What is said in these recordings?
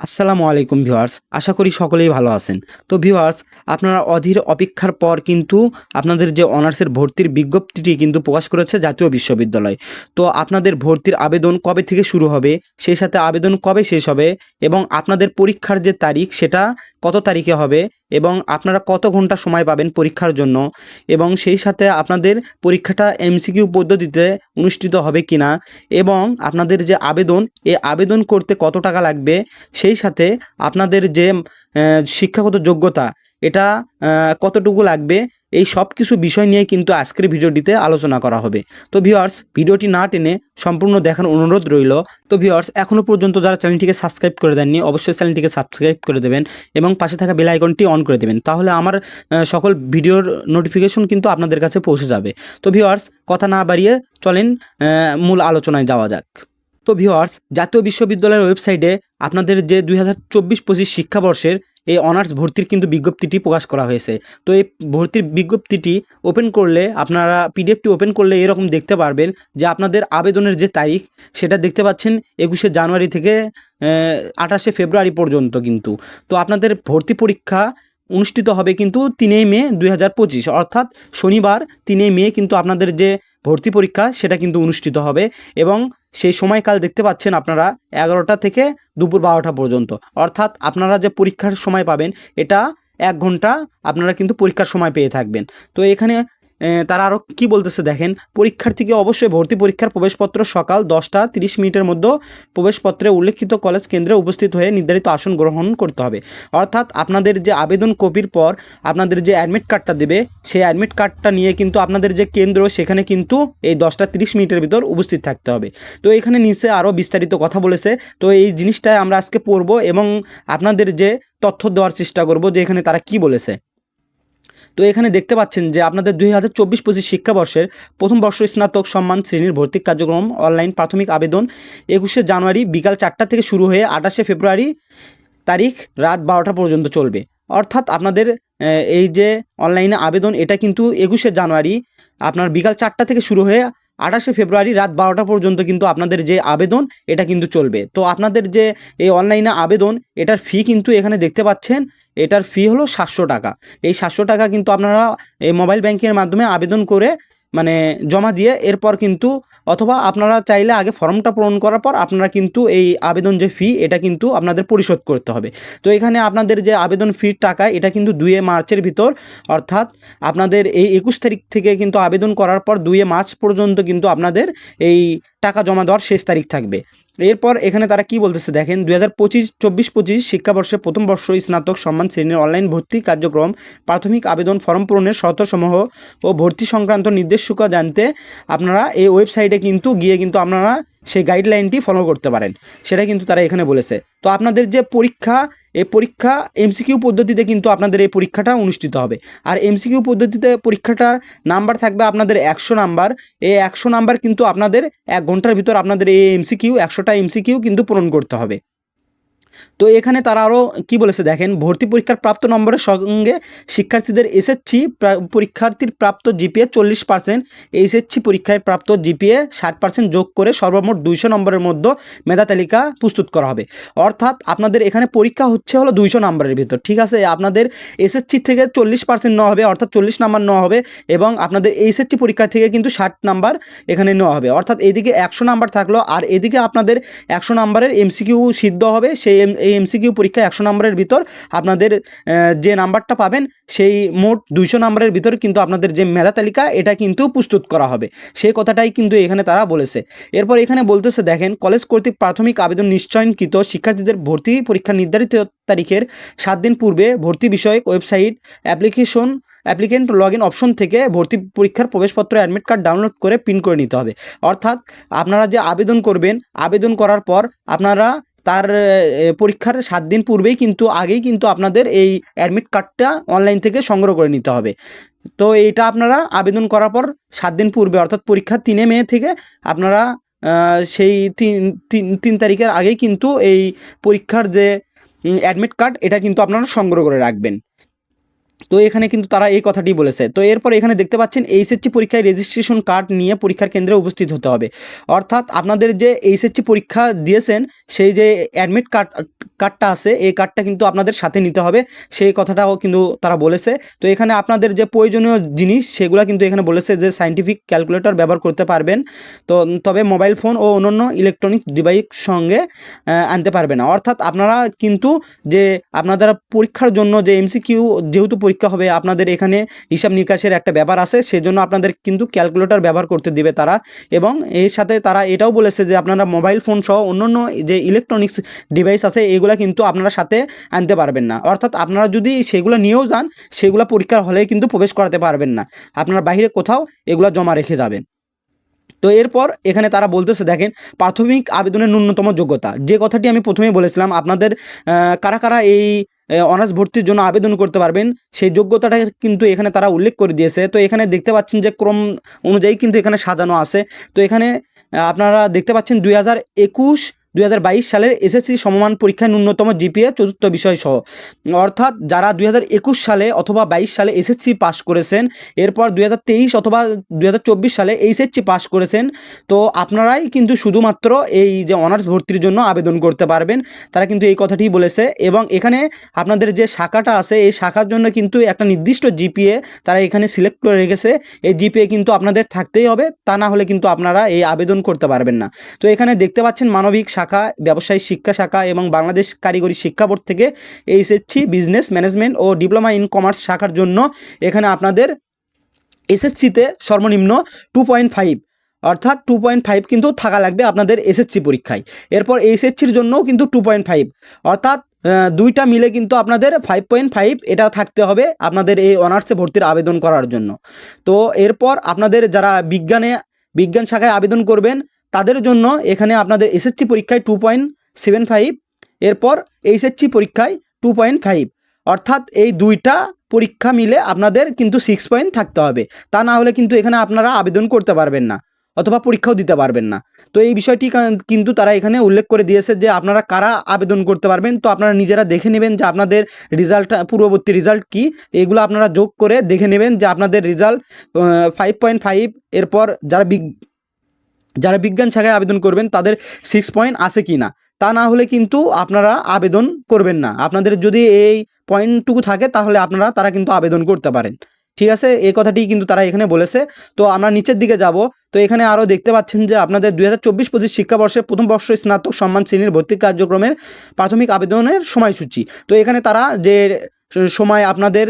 আসসালামু আলাইকুম ভিউয়ার্স, আশা করি সকলেই ভালো আছেন। তো ভিউয়ার্স, আপনারা অধীর অপেক্ষার পর কিন্তু আপনাদের যে অনার্সের ভর্তির বিজ্ঞপ্তিটি কিন্তু প্রকাশ করেছে জাতীয় বিশ্ববিদ্যালয়। তো আপনাদের ভর্তির আবেদন কবে থেকে শুরু হবে, সেই সাথে আবেদন কবে শেষ হবে এবং আপনাদের পরীক্ষার যে তারিখ, সেটা কত তারিখে হবে এবং আপনারা কত ঘণ্টা সময় পাবেন পরীক্ষার জন্য এবং সেই সাথে আপনাদের পরীক্ষাটা এমসিকিউ পদ্ধতিতে অনুষ্ঠিত হবে কি না এবং আপনাদের যে আবেদন এ আবেদন করতে কত টাকা লাগবে, সেই সাথে আপনাদের যে শিক্ষাগত যোগ্যতা এটা কতটুকু লাগবে, এই সব কিছু বিষয় নিয়ে কিন্তু আজকের ভিডিওটিতে আলোচনা করা হবে। তো ভিউয়ার্স ভিডিওটি না টেনে সম্পূর্ণ দেখার অনুরোধ রইল। তো ভিউয়ার্স এখনও পর্যন্ত যারা চ্যানেলটিকে সাবস্ক্রাইব করে দেননি, অবশ্যই চ্যানেলটিকে সাবস্ক্রাইব করে দেবেন এবং পাশে থাকা বেল আইকনটি অন করে দেবেন। তাহলে আমার সকল ভিডিওর নোটিফিকেশন কিন্তু আপনাদের কাছে পৌঁছে যাবে। তো ভিউয়ার্স কথা না বাড়িয়ে চলেন মূল আলোচনায় যাওয়া যাক। তো ভিওয়ার্স জাতীয় বিশ্ববিদ্যালয়ের ওয়েবসাইটে আপনাদের যে দুই হাজার চব্বিশ পঁচিশ শিক্ষাবর্ষের এই অনার্স ভর্তির কিন্তু বিজ্ঞপ্তিটি প্রকাশ করা হয়েছে। তো এই ভর্তির বিজ্ঞপ্তিটি ওপেন করলে, আপনারা পিডিএফটি ওপেন করলে এরকম দেখতে পারবেন যে আপনাদের আবেদনের যে তারিখ, সেটা দেখতে পাচ্ছেন একুশে জানুয়ারি থেকে আঠাশে ফেব্রুয়ারি পর্যন্ত কিন্তু। তো আপনাদের ভর্তি পরীক্ষা অনুষ্ঠিত হবে কিন্তু তিনই মে দুই হাজার পঁচিশ, অর্থাৎ শনিবার তিনই মে কিন্তু আপনাদের যে ভর্তি পরীক্ষা, সেটা কিন্তু অনুষ্ঠিত হবে এবং সেই সময়কাল দেখতে পাচ্ছেন আপনারা এগারোটা থেকে দুপুর বারোটা পর্যন্ত। অর্থাৎ আপনারা যে পরীক্ষার সময় পাবেন, এটা এক ঘণ্টা আপনারা কিন্তু পরীক্ষার সময় পেয়ে থাকবেন। তো এখানে তারা আরও কী বলতেছে দেখেন, পরীক্ষার্থীকে অবশ্যই ভর্তি পরীক্ষার প্রবেশপত্র সকাল দশটা তিরিশ মিনিটের মধ্যে প্রবেশপত্রে উল্লেখিত কলেজ কেন্দ্রে উপস্থিত হয়ে নির্ধারিত আসন গ্রহণ করতে হবে। অর্থাৎ আপনাদের যে আবেদন কপির পর আপনাদের যে অ্যাডমিট কার্ডটা দেবে, সেই অ্যাডমিট কার্ডটা নিয়ে কিন্তু আপনাদের যে কেন্দ্র, সেখানে কিন্তু এই দশটা তিরিশ মিনিটের ভিতর উপস্থিত থাকতে হবে। তো এখানে নিচে আরও বিস্তারিত কথা বলেছে। তো এই জিনিসটাই আমরা আজকে পড়ব এবং আপনাদের যে তথ্য দেওয়ার চেষ্টা করব যে এখানে তারা কি বলেছে। তো এখানে দেখতে পাচ্ছেন যে আপনাদের দুই হাজার চব্বিশ পঁচিশ শিক্ষাবর্ষের প্রথম বর্ষ স্নাতক সম্মান শ্রেণির ভর্তি কার্যক্রম অনলাইন প্রাথমিক আবেদন একুশে জানুয়ারি বিকাল চারটা থেকে শুরু হয়ে আঠাশে ফেব্রুয়ারি তারিখ রাত বারোটা পর্যন্ত চলবে। অর্থাৎ আপনাদের এই যে অনলাইনে আবেদন, এটা কিন্তু একুশে জানুয়ারি আপনার বিকাল চারটা থেকে শুরু হয়ে আঠাশে ফেব্রুয়ারি রাত বারোটা পর্যন্ত কিন্তু আপনাদের যে আবেদন, এটা কিন্তু চলবে। তো আপনাদের যে এই অনলাইনে আবেদন, এটার ফি কিন্তু এখানে দেখতে পাচ্ছেন, এটার ফি হলো সাতশো টাকা। এই সাতশো টাকা কিন্তু আপনারা এই মোবাইল ব্যাংকের মাধ্যমে আবেদন করে মানে জমা দিয়ে এরপর কিন্তু অথবা আপনারা চাইলে আগে ফর্মটা পূরণ করার পর আপনারা কিন্তু এই আবেদন যে ফি এটা কিন্তু আপনাদের পরিশোধ করতে হবে। তো এখানে আপনাদের যে আবেদন ফির টাকা, এটা কিন্তু দুয়ে মার্চের ভিতর, অর্থাৎ আপনাদের এই একুশ তারিখ থেকে কিন্তু আবেদন করার পর দুয়ে মার্চ পর্যন্ত কিন্তু আপনাদের এই টাকা জমা দেওয়ার শেষ তারিখ থাকবে। এরপর এখানে তারা কি বলতেছে? দেখেন, দুই হাজার পঁচিশ, চব্বিশ পঁচিশ শিক্ষাবর্ষে প্রথম বর্ষ স্নাতক সম্মান শ্রেণির অনলাইন ভর্তি কার্যক্রম, প্রাথমিক আবেদন ফর্ম পূরণের শর্তসমূহ ও ভর্তি সংক্রান্ত নির্দেশিকা জানতে আপনারা এই ওয়েবসাইটে কিন্তু গিয়ে কিন্তু আপনারা সেই গাইডলাইনটি ফলো করতে পারেন। সেটা কিন্তু তারা এখানে বলেছে। তো আপনাদের যে পরীক্ষা, এই পরীক্ষা এমসিকিউ পদ্ধতিতে কিন্তু আপনাদের এই পরীক্ষাটা অনুষ্ঠিত হবে। আর এমসিকিউ পদ্ধতিতে পরীক্ষাটার নাম্বার থাকবে আপনাদের একশো নাম্বার এই একশো নাম্বার কিন্তু আপনাদের এক ঘণ্টার ভিতর আপনাদের এই এমসিকিউ একশোটা এমসিকিউ কিন্তু পূরণ করতে হবে। তো এখানে তারা আরও কী বলেছে? দেখেন, ভর্তি পরীক্ষার প্রাপ্ত নম্বরের সঙ্গে শিক্ষার্থীদের এসএসসি পরীক্ষার্থীর প্রাপ্ত জিপিএ চল্লিশ পার্সেন্ট এইচএসসি পরীক্ষায় প্রাপ্ত জিপিএ ষাট পার্সেন্ট যোগ করে সর্বমোট দুইশো নম্বরের মধ্যে মেধা তালিকা প্রস্তুত করা হবে। অর্থাৎ আপনাদের এখানে পরীক্ষা হচ্ছে হলো দুইশো নম্বরের ভিতর, ঠিক আছে? আপনাদের এসএসসি থেকে চল্লিশ পার্সেন্ট নেওয়া হবে, অর্থাৎ চল্লিশ নাম্বার নেওয়া হবে এবং আপনাদের এইচএসসি পরীক্ষা থেকে কিন্তু ষাট নাম্বার এখানে নেওয়া হবে। অর্থাৎ এদিকে একশো নাম্বার থাকল, আর এদিকে আপনাদের একশো নাম্বারের এমসিকিউ সিদ্ধ হবে, সেই এই এমসিকিউ পরীক্ষা একশো নম্বরের ভিতর আপনাদের যে নাম্বারটা পাবেন, সেই মোট দুইশো নাম্বারের ভিতর কিন্তু আপনাদের যে মেধা তালিকা, এটা কিন্তু প্রস্তুত করা হবে। সেই কথাটাই কিন্তু এখানে তারা বলেছে। এরপর এখানে বলতেছে, দেখেন, কলেজ কর্তৃক প্রাথমিক আবেদন নিশ্চয়নকৃত শিক্ষার্থীদের ভর্তি পরীক্ষা নির্ধারিত তারিখের সাত দিন পূর্বে ভর্তি বিষয়ক website, application, applicant log in option থেকে ভর্তি পরীক্ষার প্রবেশপত্র অ্যাডমিট কার্ড ডাউনলোড করে প্রিন্ট করে নিতে হবে। অর্থাৎ আপনারা যে আবেদন করবেন, আবেদন করার পর আপনারা তার পরীক্ষার সাত দিন পূর্বেই কিন্তু, আগেই কিন্তু আপনাদের এই অ্যাডমিট কার্ডটা অনলাইন থেকে সংগ্রহ করে নিতে হবে। তো এইটা আপনারা আবেদন করার পর সাত দিন পূর্বে, অর্থাৎ পরীক্ষার তিনে মে থেকে আপনারা সেই তিন তিন তিন তারিখের আগেই কিন্তু এই পরীক্ষার যে অ্যাডমিট কার্ড এটা কিন্তু আপনারা সংগ্রহ করে রাখবেন। তো এখানে কিন্তু তারা এই কথাটি বলেছে। তো এরপর এখানে দেখতে পাচ্ছেন এইচএসসি পরীক্ষায় রেজিস্ট্রেশন কার্ড নিয়ে পরীক্ষার কেন্দ্রে উপস্থিত হতে হবে। অর্থাৎ আপনাদের যে এইচএসসি পরীক্ষা দিয়েছেন, সেই যে অ্যাডমিট কার্ড কার্ডটা আছে, এই কার্ডটা কিন্তু আপনাদের সাথে নিতে হবে। সেই কথাটাও কিন্তু তারা বলেছে। তো এখানে আপনাদের যে প্রয়োজনীয় জিনিস, সেগুলো কিন্তু এখানে বলেছে যে সাইন্টিফিক ক্যালকুলেটর ব্যবহার করতে পারবেন। তো তবে মোবাইল ফোন ও অন্যান্য ইলেকট্রনিক ডিভাইস সঙ্গে আনতে পারবে না। অর্থাৎ আপনারা কিন্তু যে আপনাদের পরীক্ষার জন্য যে এমসিকিউ যেহেতু পরীক্ষা হবে, আপনাদের এখানে হিসাব নিকাশের একটা ব্যাপার আছে, সেজন্য আপনাদের কিন্তু ক্যালকুলেটর ব্যবহার করতে দিবে তারা। এবং এর সাথে তারা এটাও বলেছে যে, আপনারা মোবাইল ফোন সহ অন্যান্য যে ইলেকট্রনিক্স ডিভাইস আছে, এগুলো কিন্তু আপনারা সাথে আনতে পারবেন না। অর্থাৎ আপনারা যদি সেগুলো নিয়েও যান, সেগুলো পরীক্ষার হলে কিন্তু প্রবেশ করাতে পারবেন না। আপনারা বাইরে কোথাও এগুলো জমা রেখে যাবেন তো এরপর এখানে তারা বলতেছে, দেখেন, প্রাথমিক আবেদনের ন্যূনতম যোগ্যতা। যে কথাটি আমি প্রথমেই বলেছিলাম, আপনাদের কারা কারা এই অনার্স ভর্তির জন্য আবেদন করতে পারবেন। সেই যোগ্যতাটা কিন্তু এখানে তারা উল্লেখ করে দিয়েছে। তো এখানে দেখতে পাচ্ছেন যে ক্রম অনুযায়ী কিন্তু এখানে সাজানো আছে। তো এখানে আপনারা দেখতে পাচ্ছেন দুই হাজার একুশ দুই হাজার বাইশ সালের এসএসসি সমমান পরীক্ষায় ন্যূনতম জিপিএ চতুর্থ বিষয় সহ। অর্থাৎ যারা দুই হাজার একুশ সালে অথবা বাইশ সালে এসএসসি পাস করেছেন, এরপর দুই হাজার তেইশ অথবা দুই হাজার চব্বিশ সালে এইচএসসি পাস করেছেন, তো আপনারাই কিন্তু শুধুমাত্র এই যে অনার্স ভর্তির জন্য আবেদন করতে পারবেন। তারা কিন্তু এই কথাটিই বলেছে এবং এখানে আপনাদের যে শাখাটা আছে, এই শাখার জন্য কিন্তু একটা নির্দিষ্ট জিপিএ তারা এখানে সিলেক্ট করে রেখেছে। এই জিপিএ কিন্তু আপনাদের থাকতেই হবে, তা না হলে কিন্তু আপনারা এই আবেদন করতে পারবেন না। তো এখানে দেখতে পাচ্ছেন মানবিক শাখা ব্যবসায়িক শিক্ষা শাখা এবং বাংলাদেশ কারিগরি শিক্ষা বোর্ড থেকে এইচএসসি বিজনেস ম্যানেজমেন্ট ও ডিপ্লোমা ইন কমার্স শাখার জন্য এখানে আপনাদের এসএসসিতে সর্বনিম্ন টু পয়েন্ট ফাইভ অর্থাৎ টু পয়েন্ট ফাইভ কিন্তু থাকা লাগবে আপনাদের এসএসসি পরীক্ষায়। এরপর এইচএসসির জন্যও কিন্তু টু পয়েন্ট ফাইভ অর্থাৎ দুইটা মিলে কিন্তু আপনাদের ফাইভ পয়েন্ট ফাইভ এটা থাকতে হবে আপনাদের এই অনার্সে ভর্তির আবেদন করার জন্য। তো এরপর আপনাদের যারা বিজ্ঞানে, বিজ্ঞান শাখায় আবেদন করবেন তাদের জন্য এখানে আপনাদের এসএসসি পরীক্ষায় টু পয়েন্ট সেভেন ফাইভ এরপর এইচএসসি পরীক্ষায় টু পয়েন্ট ফাইভ অর্থাৎ এই দুইটা পরীক্ষা মিলে আপনাদের কিন্তু সিক্স পয়েন্ট থাকতে হবে। তা না হলে কিন্তু এখানে আপনারা আবেদন করতে পারবেন না, অথবা পরীক্ষাও দিতে পারবেন না। তো এই বিষয়টি কিন্তু তারা এখানে উল্লেখ করে দিয়েছে যে আপনারা কারা আবেদন করতে পারবেন, তো আপনারা নিজেরা দেখে নেবেন যে আপনাদের রেজাল্ট পূর্ববর্তী রেজাল্ট কি। এগুলো আপনারা যোগ করে দেখে নেবেন যে আপনাদের রেজাল্ট ফাইভ পয়েন্ট ফাইভ এরপর যারা বিগ যারা বিজ্ঞান শাখায় আবেদন করবেন, তাদের সিক্স পয়েন্ট আছে কি না তা না হলে কিন্তু আপনারা আবেদন করবেন না। আপনাদের যদি এই পয়েন্টটুকু থাকে, তাহলে আপনারা, তারা কিন্তু আবেদন করতে পারেন। ঠিক আছে? এই কথাটি কিন্তু তারা এখানে বলেছে। তো আমরা নিচের দিকে যাব। তো এখানে আরও দেখতে পাচ্ছেন যে, আপনাদের দুই হাজার চব্বিশ পঁচিশ শিক্ষাবর্ষের প্রথম বর্ষ স্নাতক সম্মান শ্রেণির ভর্তি কার্যক্রমের প্রাথমিক আবেদনের সময়সূচি। তো এখানে তারা যে সময় আপনাদের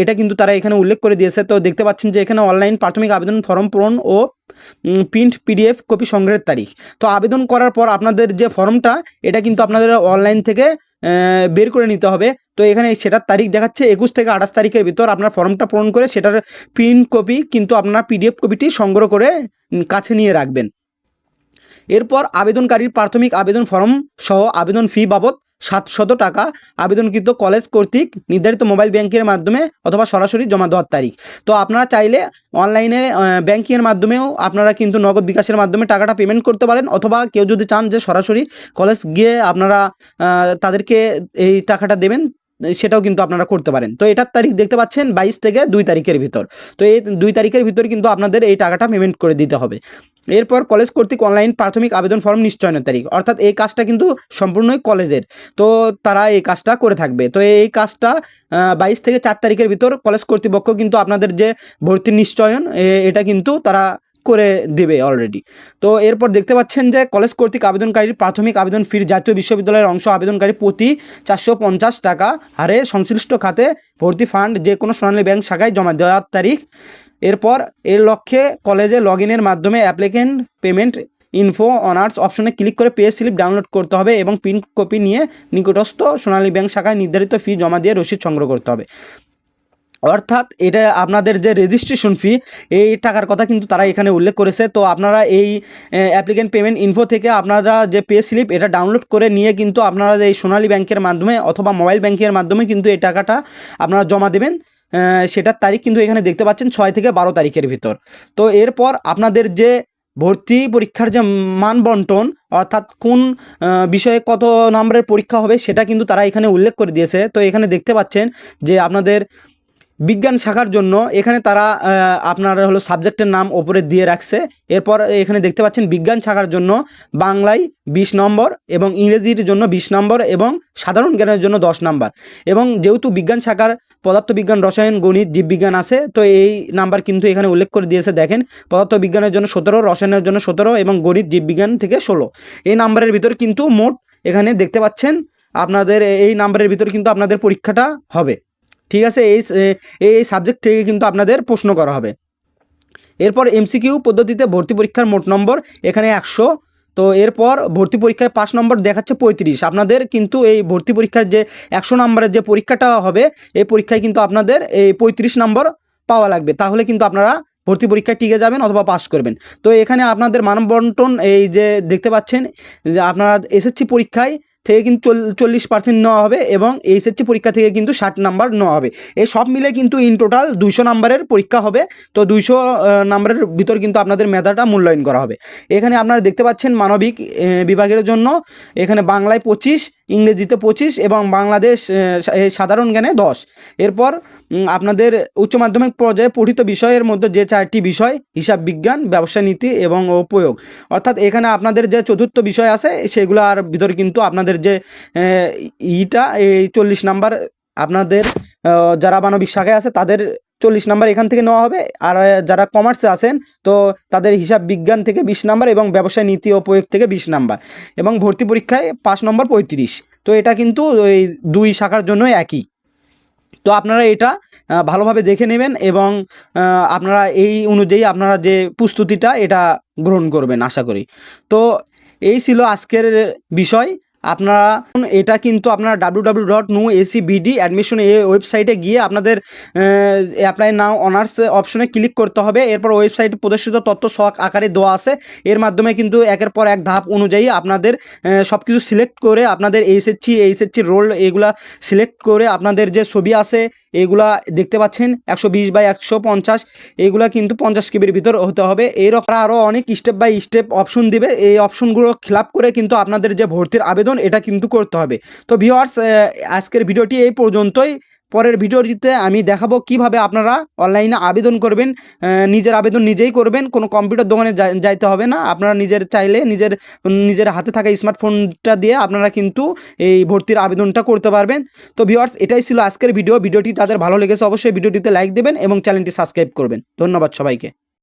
এটা কিন্তু তারা এখানে উল্লেখ করে দিয়েছে। তো দেখতে পাচ্ছেন যে এখানে অনলাইন প্রাথমিক আবেদন ফর্ম পূরণ ও প্রিন্ট পিডিএফ কপি সংগ্রহের তারিখ। তো আবেদন করার পর আপনাদের যে ফর্মটা, এটা কিন্তু আপনাদের অনলাইন থেকে বের করে নিতে হবে। তো এখানে সেটার তারিখ দেখাচ্ছে একুশ থেকে আঠাশ তারিখের ভিতর আপনার ফর্মটা পূরণ করে সেটার প্রিন্ট কপি কিন্তু আপনার পিডিএফ কপিটি সংগ্রহ করে কাছে নিয়ে রাখবেন। এরপর আবেদনকারীর প্রাথমিক আবেদন ফর্ম সহ আবেদন ফি বাবদ সাতশত টাকা আবেদনকৃত কলেজ কর্তৃক নির্ধারিত মোবাইল ব্যাংকের মাধ্যমে অথবা সরাসরি জমা দেওয়ার তারিখ। তো আপনারা চাইলে অনলাইনে ব্যাংকিংয়ের মাধ্যমেও আপনারা কিন্তু নগদ বিকাশের মাধ্যমে টাকাটা পেমেন্ট করতে পারেন। অথবা কেউ যদি চান যে সরাসরি কলেজ গিয়ে আপনারা তাদেরকে এই টাকাটা দেবেন সেটাও কিন্তু আপনারা করতে পারেন। তো এটার তারিখ দেখতে পাচ্ছেন বাইশ থেকে দুই তারিখের ভিতর। তো এই দুই তারিখের ভিতর কিন্তু আপনাদের এই টাকাটা পেমেন্ট করে দিতে হবে। এরপর কলেজ কর্তৃক অনলাইন প্রাথমিক আবেদন ফর্ম নিশ্চয়নের তারিখ। অর্থাৎ এই কাজটা কিন্তু সম্পূর্ণই কলেজের। তো তারা এই কাজটা করে থাকবে। তো এই কাজটা বাইশ থেকে চার তারিখের ভিতর কলেজ কর্তৃপক্ষ কিন্তু আপনাদের যে ভর্তির নিশ্চয়ন এটা কিন্তু তারা করে দেবে অলরেডি তো এরপর দেখতে পাচ্ছেন যে কলেজ কর্তৃক আবেদনকারীর প্রাথমিক আবেদন ফির জাতীয় বিশ্ববিদ্যালয়ের অংশ আবেদনকারী প্রতি চারশো পঞ্চাশ টাকা হারে সংশ্লিষ্ট খাতে ভর্তি ফান্ড যে কোনো সোনালী ব্যাংক শাখায় জমা দেওয়ার তারিখ। এরপর এর লক্ষ্যে কলেজে লগ ইনের মাধ্যমে অ্যাপ্লিকেন্ট পেমেন্ট ইনফো অনার্স অপশনে ক্লিক করে পে স্লিপ ডাউনলোড করতে হবে এবং প্রিন্ট কপি নিয়ে নিকটস্থ সোনালী ব্যাংক শাখায় নির্ধারিত ফি জমা দিয়ে রসিদ সংগ্রহ করতে হবে। অর্থাৎ এটা আপনাদের যে রেজিস্ট্রেশন ফি এই টাকার কথা কিন্তু তারা এখানে উল্লেখ করেছে। তো আপনারা এই অ্যাপ্লিকেন্ট পেমেন্ট ইনফো থেকে আপনারা যে পে স্লিপ এটা ডাউনলোড করে নিয়ে কিন্তু আপনারা এই সোনালী ব্যাংকের মাধ্যমে অথবা মোবাইল ব্যাংকের মাধ্যমে কিন্তু এই টাকাটা আপনারা জমা দেবেন। সেটার তারিখ কিন্তু এখানে দেখতে পাচ্ছেন ছয় থেকে বারো তারিখের ভিতর। তো এরপর আপনাদের যে ভর্তি পরীক্ষার যে মান বন্টন, অর্থাৎ কোন বিষয়ে কত নম্বরের পরীক্ষা হবে, সেটা কিন্তু তারা এখানে উল্লেখ করে দিয়েছে। তো এখানে দেখতে পাচ্ছেন যে আপনাদের বিজ্ঞান শাখার জন্য এখানে তারা আপনার হলো সাবজেক্টের নাম ওপরে দিয়ে রাখছে। এরপর এখানে দেখতে পাচ্ছেন বিজ্ঞান শাখার জন্য বাংলায় বিশ নম্বর এবং ইংরেজির জন্য বিশ নম্বর এবং সাধারণ জ্ঞানের জন্য দশ নম্বর। এবং যেহেতু বিজ্ঞান শাখার পদার্থবিজ্ঞান, রসায়ন, গণিত, জীববিজ্ঞান আছে, তো এই নাম্বার কিন্তু এখানে উল্লেখ করে দিয়েছে, দেখেন, পদার্থবিজ্ঞানের জন্য সতেরো, রসায়নের জন্য সতেরো এবং গণিত, জীববিজ্ঞান থেকে ষোলো। এই নাম্বারের ভিতর কিন্তু মোট এখানে দেখতে পাচ্ছেন, আপনাদের এই নাম্বারের ভিতর কিন্তু আপনাদের পরীক্ষাটা হবে। ঠিক আছে? এই এই সাবজেক্ট থেকে কিন্তু আপনাদের প্রশ্ন করা হবে। এরপর এমসিকিউ পদ্ধতিতে ভর্তি পরীক্ষার মোট নম্বর এখানে একশো। তো এরপর ভর্তি পরীক্ষায় পাঁচ নম্বর দেখাচ্ছে পঁয়ত্রিশ। আপনাদের কিন্তু এই ভর্তি পরীক্ষার যে একশো নম্বরের যে পরীক্ষাটা হবে, এই পরীক্ষায় কিন্তু আপনাদের এই পঁয়ত্রিশ নম্বর পাওয়া লাগবে। তাহলে কিন্তু আপনারা ভর্তি পরীক্ষায় টিকে যাবেন অথবা পাস করবেন। তো এখানে আপনাদের মানব বন্টন এই যে দেখতে পাচ্ছেন, যে আপনারা এসএসসি পরীক্ষায় থেকে কিন্তু চল- চল্লিশ পার্সেন্ট নেওয়া হবে এবং এইচএসসি পরীক্ষা থেকে কিন্তু ষাট নাম্বার নেওয়া হবে। এই সব মিলে কিন্তু ইন টোটাল দুশো নাম্বারের পরীক্ষা হবে। তো দুইশো নাম্বারের ভিতর কিন্তু আপনাদের মেধাটা মূল্যায়ন করা হবে। এখানে আপনারা দেখতে পাচ্ছেন মানবিক বিভাগের জন্য এখানে বাংলায় পঁচিশ ইংরেজিতে পঁচিশ এবং বাংলাদেশ সাধারণ জ্ঞানে দশ। এরপর আপনাদের উচ্চ মাধ্যমিক পর্যায়ে পঠিত বিষয়ের মধ্যে যে চারটি বিষয়, হিসাব বিজ্ঞান, ব্যবসা নীতি এবং প্রয়োগ। অর্থাৎ এখানে আপনাদের যে চতুর্থ বিষয় আছে, সেগুলো আর ভিতরে কিন্তু আপনাদের যে ইটা, এই চল্লিশ নাম্বার, আপনাদের যারা মানবিক শাখায় আছে, তাদের চল্লিশ নাম্বার এখান থেকে নেওয়া হবে। আর যারা কমার্সে আছেন, তো তাদের হিসাব বিজ্ঞান থেকে বিশ নাম্বার এবং ব্যবসায় নীতি ও প্রয়োগ থেকে বিশ নাম্বার এবং ভর্তি পরীক্ষায় পাঁচ নম্বর পঁয়ত্রিশ। তো এটা কিন্তু ওই দুই শাখার জন্য একই। তো আপনারা এটা ভালোভাবে দেখে নেবেন এবং আপনারা এই অনুযায়ী আপনারা যে প্রস্তুতিটা এটা গ্রহণ করবেন, আশা করি। তো এই ছিল আজকের বিষয়। আপনারা এটা কিন্তু আপনারা W W dot no AC BD admission এই ওয়েবসাইটে গিয়ে আপনাদের অ্যাপ্লাই নাও অনার্স অপশনে ক্লিক করতে হবে। এরপর ওয়েবসাইটে প্রদর্শিত তথ্য শখ আকারে দেওয়া আছে। এর মাধ্যমে কিন্তু একের পর এক ধাপ অনুযায়ী আপনাদের সব কিছু সিলেক্ট করে আপনাদের এইচএসসি এইচএসসি রোল এগুলা সিলেক্ট করে আপনাদের যে ছবি আছে, এগুলা দেখতে পাচ্ছেন, একশো বিশ বাই একশো পঞ্চাশ, এগুলা কিন্তু পঞ্চাশ কেবির ভিতর হতে হবে। এরকম আরও অনেক স্টেপ বাই স্টেপ অপশন দিবে। এই অপশনগুলো ফিল করে কিন্তু আপনাদের যে ভর্তির আবেদন এটা কিন্তু করতে হবে। তো ভিওয়ার্স আজকের ভিডিওটি এই পর্যন্তই। পরের ভিডিওটিতে আমি দেখাবো কীভাবে আপনারা অনলাইনে আবেদন করবেন। নিজের আবেদন নিজেই করবেন। কোনো কম্পিউটার দোকানে যাই- যাইতে হবে না। আপনারা নিজের চাইলে নিজের নিজের হাতে থাকা স্মার্টফোনটা দিয়ে আপনারা কিন্তু এই ভর্তির আবেদনটা করতে পারবেন। তো ভিওয়ার্স এটাই ছিল আজকের ভিডিও। ভিডিওটি তাদের ভালো লেগেছে অবশ্যই ভিডিওটিতে লাইক দেবেন এবং চ্যানেলটি সাবস্ক্রাইব করবেন। ধন্যবাদ সবাইকে।